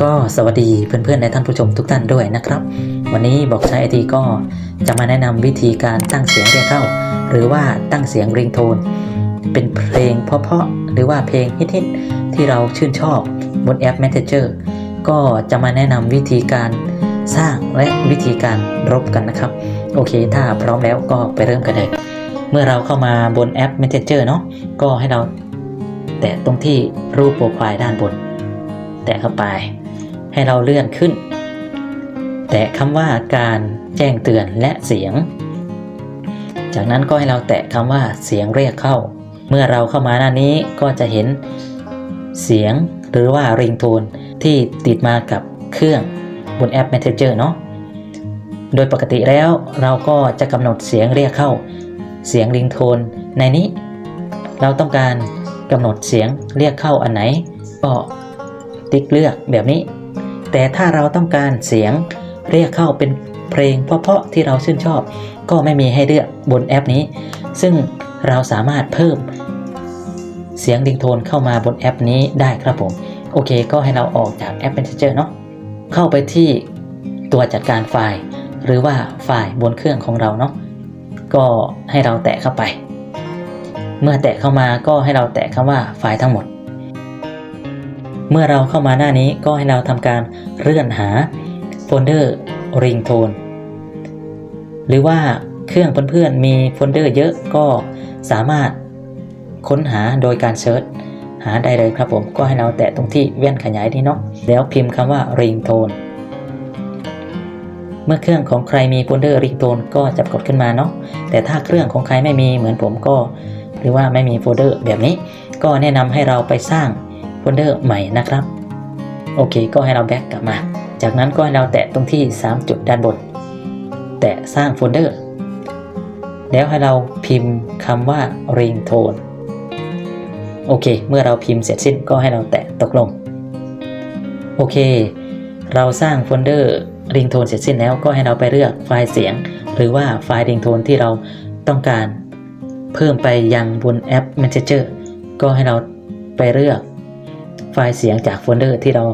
ก็สวัสดีเพื่อนๆและท่านผู้ชมทุกท่านด้วยนะครับ วันนี้บอกใช้ไอทีก็จะมาแนะนำวิธีการตั้งเสียงเรียกเข้า หรือว่าตั้งเสียงริงโทน เป็นเพลงเพราะๆหรือว่าเพลงฮิตๆที่เราชื่นชอบบนแอป Messenger ก็จะมาแนะนำวิธีการสร้างและวิธีการรบกันนะครับ โอเค ถ้าพร้อมแล้วก็ไปเริ่มกันเลย เมื่อเราเข้ามาบนแอป Messenger เนาะก็ให้เราแตะตรงที่รูปโปรไฟล์ด้านบน แตะเข้าไป ให้เราเลื่อนขึ้น แตะคำว่าการแจ้งเตือนและเสียง จากนั้นก็ให้เราแตะคำว่าเสียงเรียกเข้า เมื่อเราเข้ามาหน้านี้ก็จะเห็นเสียงหรือว่าริงโทนที่ติดมากับเครื่องบนแอป Messenger เนาะโดยปกติแล้วเราก็จะกำหนดเสียงเรียกเข้า เสียงริงโทนในนี้ เราต้องการกำหนดเสียงเรียกเข้าอันไหน ก็ติ๊กเลือกแบบนี้ แต่ถ้าเราต้องการเสียงเรียกเข้าเป็นเพลงเพราะๆที่เราชื่นชอบ ก็ไม่มีให้เลือกบนแอปนี้ ซึ่งเราสามารถเพิ่มเสียงริงโทนเข้ามาบนแอปนี้ได้ครับผม โอเค ก็ให้เราออกจากแอป Messenger เนาะเข้าไปที่ตัวจัดการไฟล์ หรือว่าไฟล์บนเครื่องของเราเนาะก็ให้เราแตะเข้าไป เมื่อแตะเข้ามาก็ให้เราแตะคำว่าไฟล์ทั้งหมด เมื่อเราเข้ามาหน้านี้ก็ให้เราทำการเลื่อนหาโฟลเดอร์ริงโทนหรือว่าเครื่องเพื่อนๆมีโฟลเดอร์เยอะก็สามารถค้นหาโดยการเซิร์ชหาได้เลยครับผมก็ให้เราแตะตรงที่แว่นขยายนี้เนาะแล้วพิมพ์คำว่าริงโทนเมื่อเครื่องของใครมีโฟลเดอร์ริงโทนก็จะกฏขึ้นมาเนาะแต่ถ้าเครื่องของใครไม่มีเหมือนผมก็ หรือว่าไม่มีโฟลเดอร์แบบนี้ ก็แนะนำให้เราไปสร้าง โฟลเดอร์ใหม่นะครับ โอเค ก็ให้เราแบ็กกลับมา จากนั้นก็ให้เราแตะตรงที่ 3 จุดด้านบน แตะสร้างโฟลเดอร์ แล้วให้เราพิมพ์คำว่า ringtone โอเค เมื่อเราพิมพ์เสร็จสิ้นก็ให้เราแตะตกลง โอเค เราสร้างโฟลเดอร์ ringtone เสร็จสิ้นแล้วก็ให้เราไปเลือกไฟล์เสียง หรือว่าไฟล์ ringtone ที่เราต้องการ เพิ่มไปยังบนแอป Messenger ก็ให้เราไปเลือก ไฟล์เสียงจากโฟลเดอร์ที่เรา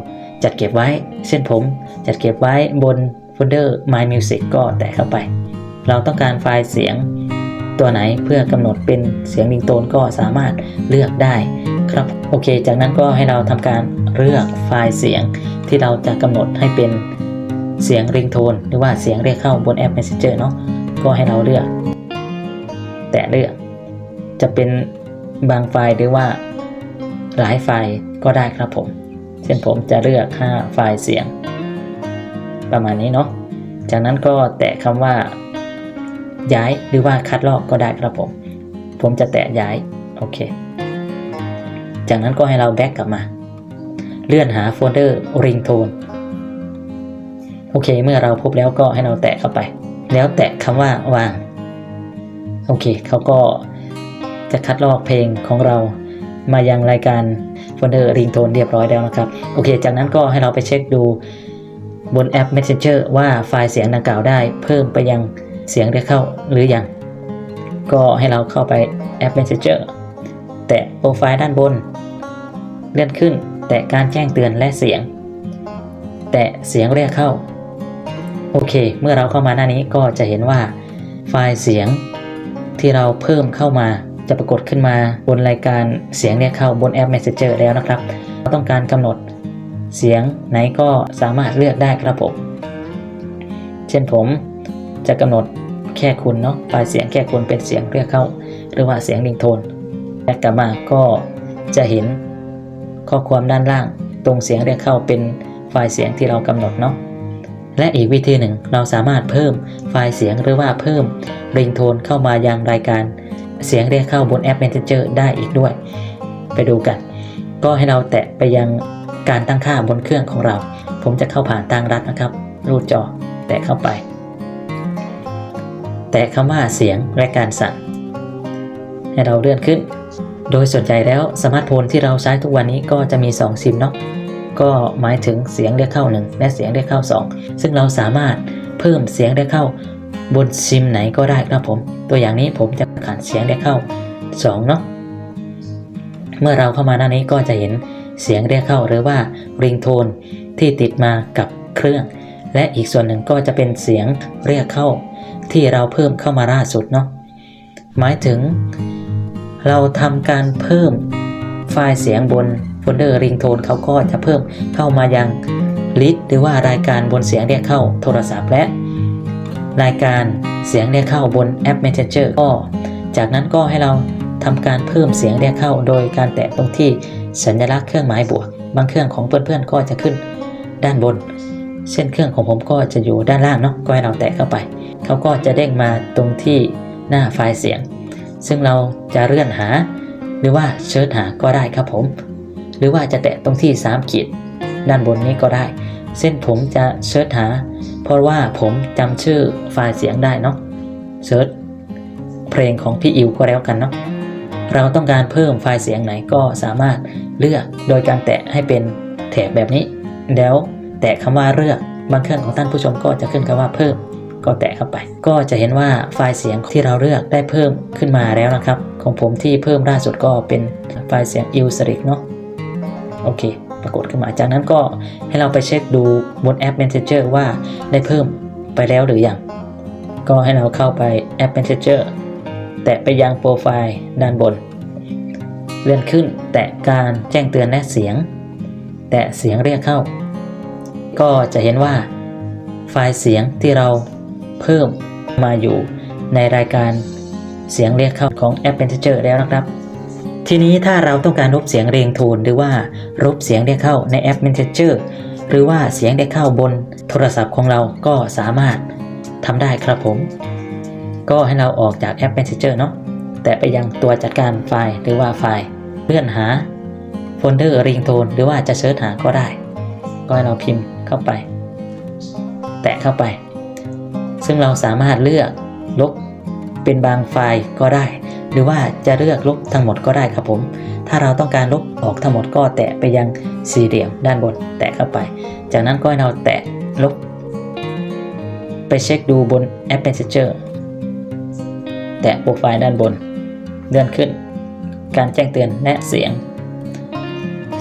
จัดเก็บไว้ เช่นผม จัดเก็บไว้บนโฟลเดอร์ My Music ก็แตะเข้าไป เราต้องการไฟล์เสียงตัวไหนเพื่อกำหนดเป็นเสียงริงโทนก็สามารถเลือกได้ครับโอเค จากนั้นก็ให้เราทำการเลือกไฟล์เสียงที่เราจะกำหนดให้เป็นเสียงริงโทนหรือว่าเสียงเรียกเข้าบนแอป Messenger เนาะก็ให้เราเลือก แตะเลือกจะเป็นบางไฟล์หรือว่าหลายไฟล์ ก็ได้ครับผม เช่นผมจะเลือก5ไฟล์เสียง ประมาณนี้เนาะ จากนั้นก็แตะคำว่า ย้ายหรือว่าคัดลอกก็ได้ครับผม ผมจะแตะย้าย โอเค จากนั้นก็ให้เราแบ็กกลับมา เลื่อนหาโฟลเดอร์ ringtone โอเค เมื่อเราพบแล้วก็ให้เราแตะเข้าไป แล้วแตะคำว่าวาง โอเค เขาก็จะคัดลอกเพลงของเรามายังรายการ โฟลเดอร์ริงโทนเรียบร้อยแล้วนะครับ โอเค จากนั้นก็ให้เราไปเช็คดูบนแอป Messenger ว่าไฟล์เสียงดังกล่าวได้เพิ่มไปยังเสียงเรียกเข้าหรือยัง ก็ให้เราเข้าไปแอป Messenger แตะโปรไฟล์ด้านบน เลื่อนขึ้น แตะการแจ้งเตือนและเสียง แตะเสียงเรียกเข้า โอเค เมื่อเราเข้ามาหน้านี้ก็จะเห็นว่าไฟล์เสียงที่เราเพิ่มเข้ามา จะปรากฏขึ้นมาบนรายการเสียงเรียกเข้าบนแอป Messenger แล้วนะครับเราต้องการกำหนดเสียงไหนก็สามารถเลือกได้ครับผม เช่นผมจะกำหนดแค่คุณเนาะไฟล์เสียงแค่คุณเป็นเสียงเรียกเข้า หรือว่าเสียงริงโทนแบ็กกลับมาก็จะเห็นข้อความด้านล่าง ตรงเสียงเรียกเข้าเป็นไฟล์เสียงที่เรากำหนดเนาะและอีกวิธีหนึ่งเราสามารถเพิ่มไฟล์เสียงหรือว่าเพิ่มริงโทนเข้ามายังรายการ เสียงเรียกเข้าบนแอป Messenger ได้อีกด้วย ไปดูกัน ก็ให้เราแตะไปยังการตั้งค่าบนเครื่องของเรา ผมจะเข้าผ่านทางรัดนะครับ รูดจอ แตะเข้าไป แตะคำว่าเสียงและการสั่น ให้เราเลื่อนขึ้น โดยส่วนใหญ่แล้วสมาร์ทโฟนที่เราใช้ทุกวันนี้ก็จะมี 2 ซิมเนาะ ก็หมายถึงเสียงเรียกเข้า 1 และเสียงเรียกเข้า 2 ซึ่งเราสามารถเพิ่มเสียงเรียกเข้า บนซิมไหนก็ได้ครับผม ตัวอย่างนี้ผมจะขันเสียงเรียกเข้า 2 เนาะเมื่อเราเข้ามาหน้านี้ก็จะเห็นเสียงเรียกเข้าหรือว่าริงโทนที่ติดมากับเครื่อง และอีกส่วนหนึ่งก็จะเป็นเสียงเรียกเข้า ที่เราเพิ่มเข้ามาล่าสุดเนาะหมายถึง เราทำการเพิ่มไฟล์เสียงบนโฟลเดอร์ริงโทนเขาก็จะเพิ่มเข้ามายังลิสต์หรือว่ารายการบนเสียงเรียกเข้าโทรศัพท์และ รายการเสียงเรียกเข้าบนแอป Messenger ก็ จากนั้นก็ให้เราทำการเพิ่มเสียงเรียกเข้าโดยการแตะตรงที่สัญลักษณ์เครื่องหมายบวก บางเครื่องของเพื่อนๆก็จะขึ้นด้านบน เช่นเครื่องของผมก็จะอยู่ด้านล่างเนาะก็ให้เราแตะเข้าไป เขาก็จะเด้งมาตรงที่หน้าไฟล์เสียง ซึ่งเราจะเลื่อนหา หรือว่าเชิญหาก็ได้ครับผม หรือว่าจะแตะตรงที่3ขีดด้านบนนี้ก็ได้ เส้นผมจะเชิญหา เพราะว่าผมจำชื่อไฟล์เสียงได้เนาะเซิร์ชเพลงของพี่อิวก็แล้วกันเนาะเราต้องการเพิ่มไฟล์เสียงไหนก็สามารถเลือกโดยการแตะให้เป็นแถบแบบนี้ แล้วแตะคำว่าเลือกบางเครื่องของท่านผู้ชมก็จะขึ้นคำว่าเพิ่ม ก็แตะเข้าไป ก็จะเห็นว่าไฟล์เสียงที่เราเลือกได้เพิ่มขึ้นมาแล้วนะครับ ของผมที่เพิ่มล่าสุดก็เป็นไฟล์เสียง i l s r i c เนาะโอเค ปรากฏขึ้นมา จากนั้นก็ให้เราไปเช็คดูบนแอป Messenger ว่าได้เพิ่มไปแล้วหรือยัง ก็ให้เราเข้าไปแอป Messenger แตะไปยังโปรไฟล์ด้านบน เลื่อนขึ้นแตะการแจ้งเตือนและเสียง แตะเสียงเรียกเข้า ก็จะเห็นว่า ไฟล์เสียงที่เราเพิ่มมาอยู่ในรายการเสียงเรียกเข้าของแอป Messenger แล้วนะครับ ทีนี้ถ้าเราต้องการลบเสียงเรียงโทนหรือว่าลบเสียงเรียกเข้าในแอป Messenger หรือว่าเสียงเรียกเข้าบนโทรศัพท์ของเราก็สามารถทำได้ครับผม ก็ให้เราออกจากแอป Messenger เนาะแต่ไปยังตัวจัดการไฟล์หรือว่าไฟล์เลื่อนหาโฟลเดอร์ริงโทนหรือว่าจะเสิร์ชหาก็ได้ ก็ให้เราพิมพ์เข้าไป แตะเข้าไป ซึ่งเราสามารถเลือกลบเป็นบางไฟล์ก็ได้ หรือว่าจะเลือกลบทั้งหมดก็ได้ครับผม ถ้าเราต้องการลบออกทั้งหมดก็แตะไปยังสี่เหลี่ยมด้านบนแตะเข้าไป จากนั้นก็ให้เราแตะลบ ไปเช็คดูบนแอป Messenger แตะโปรไฟล์ด้านบน เลื่อนขึ้น การแจ้งเตือนและเสียง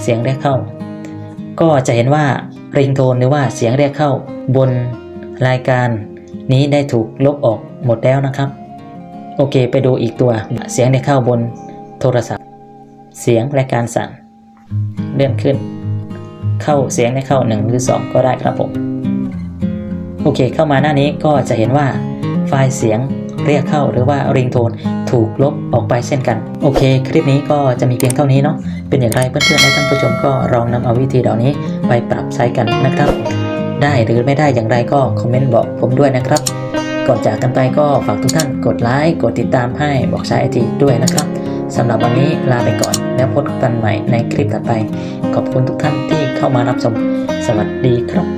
เสียงเรียกเข้า ก็จะเห็นว่าริงโทนหรือว่าเสียงเรียกเข้าบนรายการนี้ได้ถูกลบออกหมดแล้วนะครับ โอเค ไปดูอีกตัว เสียงเรียกเข้าบนโทรศัพท์ เสียงและการสั่น เลื่อนขึ้น เข้าเสียงได้เข้า 1 หรือ 2 ก็ได้ครับผม โอเค เข้ามาหน้านี้ก็จะเห็นว่าไฟล์เสียงเรียกเข้าหรือว่าริงโทนถูกลบออกไปเช่นกัน โอเค คลิปนี้ก็จะมีเพียงเท่านี้เนาะ เป็นอย่างไรเพื่อนๆและท่านผู้ชมก็ลองนำเอาวิธีเหล่านี้ไปปรับใช้กันนะครับ ได้หรือไม่ได้อย่างไรก็คอมเมนต์บอกผมด้วยนะครับ ก่อนจากกันไปก็ฝากทุกท่านกดไลค์กดติดตามให้บอกใช้ไอทีด้วยนะครับสำหรับวันนี้ลาไปก่อนแล้วพบกันใหม่ในคลิปถัดไป ขอบคุณทุกท่านที่เข้ามารับชม สวัสดีครับ